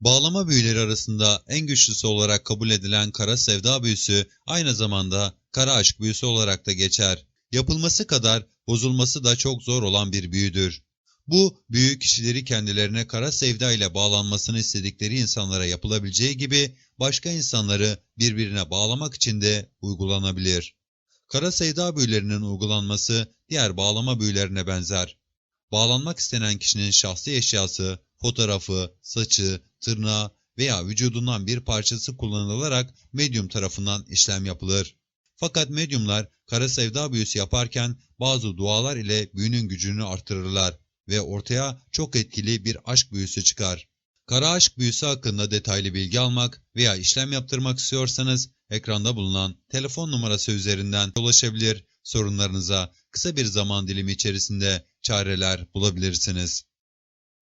Bağlama büyüleri arasında en güçlüsü olarak kabul edilen kara sevda büyüsü aynı zamanda kara aşk büyüsü olarak da geçer. Yapılması kadar bozulması da çok zor olan bir büyüdür. Bu büyü kişileri kendilerine kara sevda ile bağlanmasını istedikleri insanlara yapılabileceği gibi başka insanları birbirine bağlamak için de uygulanabilir. Kara sevda büyülerinin uygulanması diğer bağlama büyülerine benzer. Bağlanmak istenen kişinin şahsi eşyası, fotoğrafı, saçı, tırnağı veya vücudundan bir parçası kullanılarak medyum tarafından işlem yapılır. Fakat medyumlar kara sevda büyüsü yaparken bazı dualar ile büyünün gücünü artırırlar ve ortaya çok etkili bir aşk büyüsü çıkar. Kara aşk büyüsü hakkında detaylı bilgi almak veya işlem yaptırmak istiyorsanız ekranda bulunan telefon numarası üzerinden ulaşabilir, sorunlarınıza kısa bir zaman dilimi içerisinde çareler bulabilirsiniz.